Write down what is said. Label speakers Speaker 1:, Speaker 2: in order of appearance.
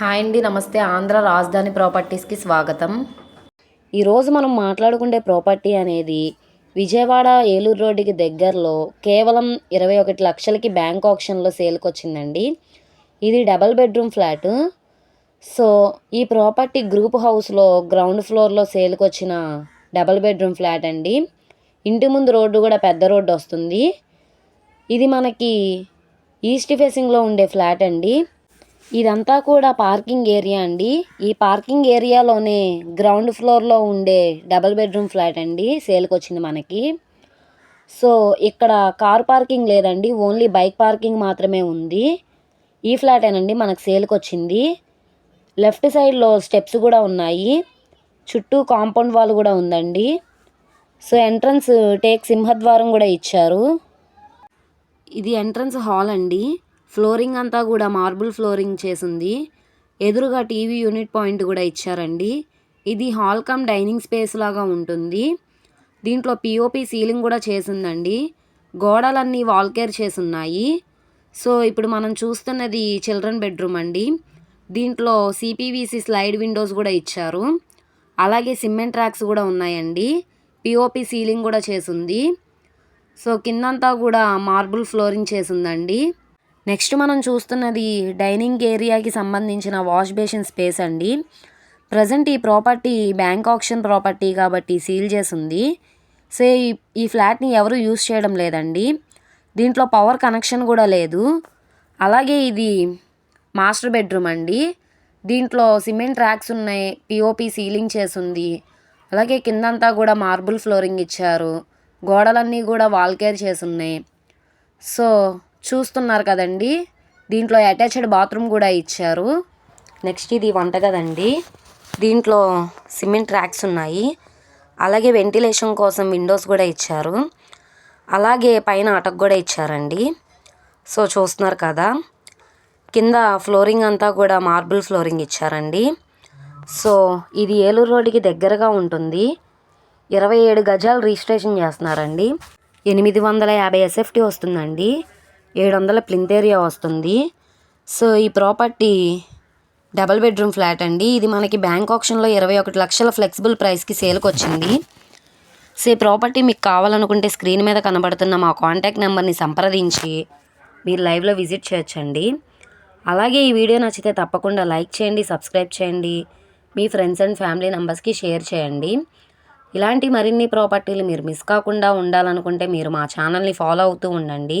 Speaker 1: Hi అండి నమస్తే. ఆంధ్ర రాజధాని ప్రాపర్టీస్కి స్వాగతం. ఈరోజు మనం మాట్లాడుకునే ప్రాపర్టీ అనేది విజయవాడ ఏలూరు రోడ్డుకి దగ్గరలో కేవలం ఇరవై ఒకటి లక్షలకి బ్యాంక్ ఆప్షన్లో సేల్కి వచ్చిందండి ఇది డబల్ బెడ్రూమ్ ఫ్లాట్. సో ఈ ప్రాపర్టీ గ్రూప్ హౌస్లో గ్రౌండ్ ఫ్లోర్లో సేల్కి వచ్చిన డబల్ బెడ్రూమ్ ఫ్లాట్ అండి. ఇంటి ముందు రోడ్డు కూడా పెద్ద రోడ్డు వస్తుంది. ఇది మనకి ఈస్ట్ ఫేసింగ్లో ఉండే ఫ్లాట్ అండి. ఇదంతా కూడా పార్కింగ్ ఏరియా అండి. ఈ పార్కింగ్ ఏరియాలోనే గ్రౌండ్ ఫ్లోర్లో ఉండే డబల్ బెడ్రూమ్ ఫ్లాట్ అండి. సేల్కి వచ్చింది మనకి. సో ఇక్కడ కార్ పార్కింగ్ లేదండి. ఓన్లీ బైక్ పార్కింగ్ మాత్రమే ఉంది. ఈ ఫ్లాటేనండి మనకు సేల్కి వచ్చింది లెఫ్ట్ సైడ్లో స్టెప్స్ కూడా ఉన్నాయి. చుట్టూ కాంపౌండ్ వాల్ కూడా ఉందండి. సో ఎంట్రన్స్ టేక్ సింహద్వారం కూడా ఇచ్చారు. ఇది ఎంట్రన్స్ హాల్ అండి. ఫ్లోరింగ్ అంతా కూడా మార్బుల్ ఫ్లోరింగ్ చేసింది. ఎదురుగా టీవీ యూనిట్ పాయింట్ కూడా ఇచ్చారండి. ఇది హాల్ కమ్ డైనింగ్ స్పేస్ లాగా ఉంటుంది. దీంట్లో పిఓపి సీలింగ్ కూడా చేసిందండి. గోడలన్నీ వాల్ కేర్ చేసున్నాయి. సో ఇప్పుడు మనం చూస్తున్నది చిల్డ్రన్ బెడ్రూమ్ అండి. దీంట్లో సిపివిసి స్లైడ్ విండోస్ కూడా ఇచ్చారు. అలాగే సిమెంట్ ట్రాక్స్ కూడా ఉన్నాయండి. పిఓపి సీలింగ్ కూడా చేసింది. సో కిందంతా కూడా మార్బుల్ ఫ్లోరింగ్ చేసిందండి. నెక్స్ట్ మనం చూస్తున్నది డైనింగ్ ఏరియాకి సంబంధించిన వాష్ బేసిన్ స్పేస్ అండి. ప్రజెంట్ ఈ ప్రాపర్టీ బ్యాంక్ ఆప్షన్ ప్రాపర్టీ కాబట్టి సీల్ చేసి ఉంది సో ఈ ఈ ఫ్లాట్ని ఎవరు యూస్ చేయడం లేదండి. దీంట్లో పవర్ కనెక్షన్ కూడా లేదు. అలాగే ఇది మాస్టర్ బెడ్రూమ్ అండి. దీంట్లో సిమెంట్ ర్యాక్స్ ఉన్నాయి పిఓపి సీలింగ్ చేసి ఉంది అలాగే కిందంతా కూడా మార్బుల్ ఫ్లోరింగ్ ఇచ్చారు. గోడలన్నీ కూడా వాల్ కేర్ చేసి ఉన్నాయి. సో చూస్తున్నారు కదండి. దీంట్లో అటాచ్డ్ బాత్రూమ్ కూడా ఇచ్చారు. నెక్స్ట్ ఇది వంటగదండి దీంట్లో సిమెంట్ ర్యాక్స్ ఉన్నాయి. అలాగే వెంటిలేషన్ కోసం విండోస్ కూడా ఇచ్చారు. అలాగే పైన అటక్ కూడా ఇచ్చారండి. సో చూస్తున్నారు కదా. కింద ఫ్లోరింగ్ అంతా కూడా మార్బుల్ ఫ్లోరింగ్ ఇచ్చారండి. సో ఇది ఏలూరు రోడ్డుకి దగ్గరగా ఉంటుంది. ఇరవై ఏడు గజాలు రిజిస్ట్రేషన్ చేస్తున్నారండి. ఎనిమిది వందల యాభై ఎస్ఎఫ్టీ వస్తుందండి. ఏడు వందల ప్లింత్ ఏరియా వస్తుంది. సో ఈ ప్రాపర్టీ డబల్ బెడ్రూమ్ ఫ్లాట్ అండి. ఇది మనకి బ్యాంక్ ఆప్షన్లో ఇరవై ఒకటి లక్షల ఫ్లెక్సిబుల్ ప్రైస్కి సేల్కి వచ్చింది సో ఈ ప్రాపర్టీ మీకు కావాలనుకుంటే స్క్రీన్ మీద కనబడుతున్న మా కాంటాక్ట్ నెంబర్ని సంప్రదించి మీరు లైవ్లో విజిట్ చేయొచ్చండి. అలాగే ఈ వీడియో నచ్చితే తప్పకుండా లైక్ చేయండి సబ్స్క్రైబ్ చేయండి మీ ఫ్రెండ్స్ అండ్ ఫ్యామిలీ మెంబర్స్కి షేర్ చేయండి. ఇలాంటి మరిన్ని ప్రాపర్టీలు మీరు మిస్ కాకుండా ఉండాలనుకుంటే మీరు మా ఛానల్ని ఫాలో అవుతూ ఉండండి.